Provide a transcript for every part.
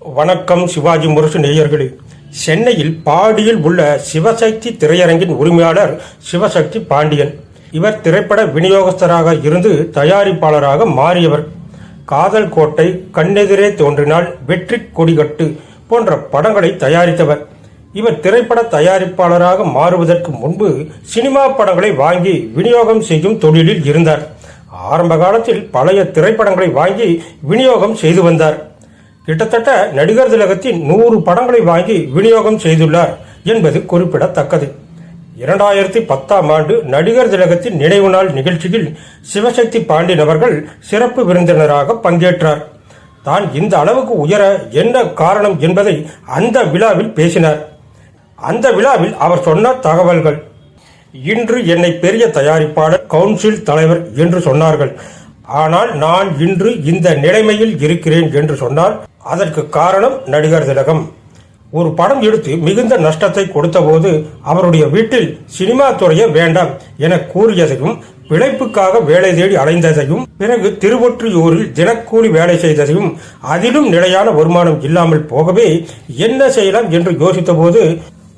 வணக்கம் சிவாஜி முரசு நேயர்களே. சென்னையில் பாடியில் உள்ள சிவசக்தி திரையரங்கின் உரிமையாளர் சிவசக்தி பாண்டியன். இவர் திரைப்பட விநியோகஸ்தராக இருந்து தயாரிப்பாளராக மாறியவர். காதல் கோட்டை கண்ணெதிரே தோன்றினால் வெற்றி கொடிகட்டு போன்ற படங்களை தயாரித்தவர். இவர் திரைப்பட தயாரிப்பாளராக மாறுவதற்கு முன்பு சினிமா படங்களை வாங்கி விநியோகம் செய்யும் தொழிலில் இருந்தார். ஆரம்ப காலத்தில் பழைய திரைப்படங்களை வாங்கி விநியோகம் செய்து வந்தார். கிட்டத்தட்ட நடிகர் திலகத்தின் நூறு படங்களை வாங்கி விநியோகம் செய்துள்ளார் என்பது குறிப்பிடத்தக்கது. இரண்டாயிரத்தி பத்தாம் ஆண்டு நடிகர் திலகத்தின் நினைவு நாள் நிகழ்ச்சியில் சிவசக்தி பாண்டியன் அவர்கள் சிறப்பு விருந்தினராக பங்கேற்றார். தான் இந்த அளவுக்கு உயர என்ன காரணம் என்பதை அந்த விழாவில் பேசினார். அந்த விழாவில் அவர் சொன்ன தகவல்கள் இன்று என்னை பெரிய தயாரிப்பாளர் கவுன்சில் தலைவர் என்று சொன்னார்கள். ஆனால் நான் இன்று இந்த நிலைமையில் இருக்கிறேன் என்று சொன்னால் அதற்கு காரணம் நடிகர் திலகம். ஒரு படம் எடுத்து மிகுந்த நஷ்டத்தை கொடுத்தபோது அவருடைய வீட்டில் சினிமா துறையே வேண்டாம் என கூறியதையும் பிழைப்புக்காக வேலை தேடி அலைந்ததையும் பிறகு திருவொற்றியூரில் தினக்கூலி வேலை செய்ததையும் அதிலும் நிலையான வருமானம் இல்லாமல் போகவே என்ன செய்யலாம் என்று யோசித்தபோது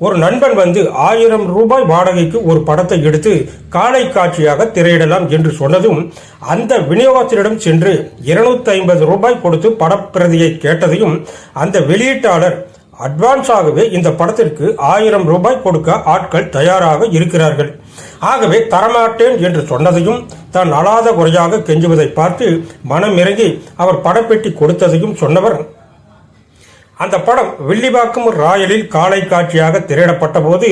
ஒரு நண்பன் வந்து ஆயிரம் ரூபாய் வாடகைக்கு ஒரு படத்தை எடுத்து காலை காட்சியாக திரையிடலாம் என்று சொன்னதும் அந்த விநியோகத்தினிடம் சென்று இருநூத்தி ஐம்பது ரூபாய் கொடுத்து படப்பிரதியை கேட்டதையும் அந்த வெளியீட்டாளர் அட்வான்ஸாகவே இந்த படத்திற்கு ஆயிரம் ரூபாய் கொடுக்க ஆட்கள் தயாராக இருக்கிறார்கள். ஆகவே தரமாட்டேன் என்று சொன்னதையும் தான் அழாத குறையாக கெஞ்சுவதை பார்த்து மனம் இறங்கி அவர் படப்பெட்டி கொடுத்ததையும் சொன்னவர் அந்த படம் வில்லிவாக்கம் ராயலில் காலை காட்சியாக திரையிடப்பட்ட போது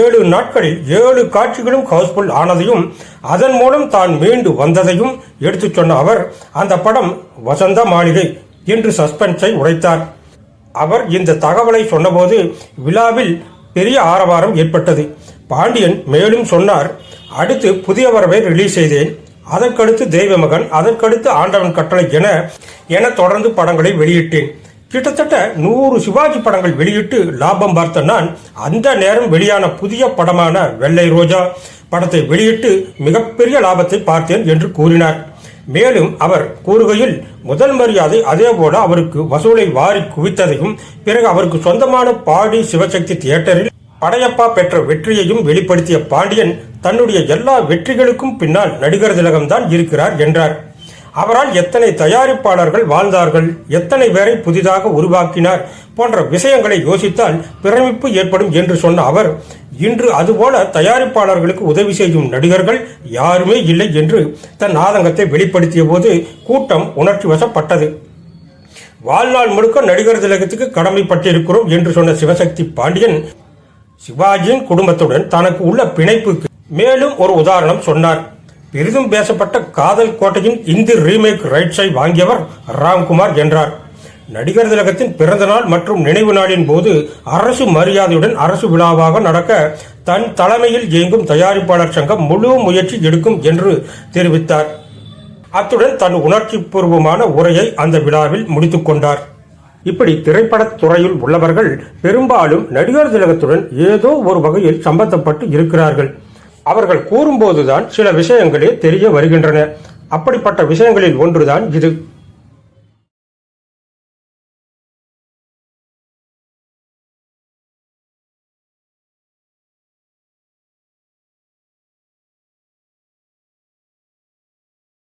ஏழு நாட்களில் ஏழு காட்சிகளும் ஹவுஸ்ஃபுல் ஆனதையும் அதன் மூலம் தான் மீண்டு வந்ததையும் எடுத்துச் சொன்ன அவர் அந்த படம் வசந்த மாளிகை என்று சஸ்பென்ஸை உடைத்தார். அவர் இந்த தகவலை சொன்னபோது விழாவில் பெரிய ஆரவாரம் ஏற்பட்டது. பாண்டியன் மேலும் சொன்னார் அடுத்து புதிய வரவை ரிலீஸ் செய்தேன். அதற்கடுத்து தெய்வமகன் அதற்கடுத்து ஆண்டவன் கட்டளை என என தொடர்ந்து படங்களை வெளியிட்டேன். கிட்டத்தட்ட நூறு சிவாஜி படங்கள் வெளியிட்டு லாபம் பார்த்த நான் அந்த நேரம் வெளியான புதிய படமான வெள்ளை ரோஜா படத்தை வெளியிட்டு மிகப்பெரிய லாபத்தை பார்த்தேன் என்று கூறினார். மேலும் அவர் கூறுகையில் முதல் மரியாதை அதேபோல அவருக்கு வசூலை வாரி குவித்ததையும் பிறகு அவருக்கு சொந்தமான பாடி சிவசக்தி தியேட்டரில் படையப்பா பெற்ற வெற்றியையும் வெளிப்படுத்திய பாண்டியன் தன்னுடைய எல்லா வெற்றிகளுக்கும் பின்னால் நடிகர் திலகம்தான் இருக்கிறார் என்றார். அவரால் எத்தனை தயாரிப்பாளர்கள் வாழ்ந்தார்கள் எத்தனை பேரை புதிதாக உருவாக்கினார் போன்ற விஷயங்களை யோசித்தால் பிரமிப்பு ஏற்படும் என்று சொன்ன அவர் இன்று அதுபோல தயாரிப்பாளர்களுக்கு உதவி செய்யும் நடிகர்கள் யாருமே இல்லை என்று தன் ஆதங்கத்தை வெளிப்படுத்திய போது கூட்டம் உணர்ச்சி வசப்பட்டது. வாழ்நாள் முழுக்க நடிகர் திலகத்துக்கு கடமைப்பட்டிருக்கிறோம் என்று சொன்ன சிவசக்தி பாண்டியன் சிவாஜியின் குடும்பத்துடன் தனக்கு உள்ள பிணைப்புக்கு மேலும் ஒரு உதாரணம் சொன்னார். பெரிதும் பேசப்பட்ட காதல் கோட்டையின் இந்தி ரீமேக் ரைட்ஸை வாங்கியவர் ராம்குமார் என்றார். நடிகர் திலகத்தின் பிறந்த நாள் மற்றும் நினைவு நாளின் போது அரசு மரியாதையுடன் அரசு விழாவாக நடக்க தன் தலைமையில் இயங்கும் தயாரிப்பாளர் சங்கம் முழு முயற்சி எடுக்கும் என்று தெரிவித்தார். அத்துடன் தன் உணர்ச்சி பூர்வமான உரையை அந்த விழாவில் முடித்துக் கொண்டார். இப்படி திரைப்படத் துறையில் உள்ளவர்கள் பெரும்பாலும் நடிகர் திலகத்துடன் ஏதோ ஒரு வகையில் சம்பந்தப்பட்டு இருக்கிறார்கள். அவர்கள் கூறும்போதுதான் சில விஷயங்களே தெரிய வருகின்றன. அப்படிப்பட்ட விஷயங்களில் ஒன்றுதான் இது.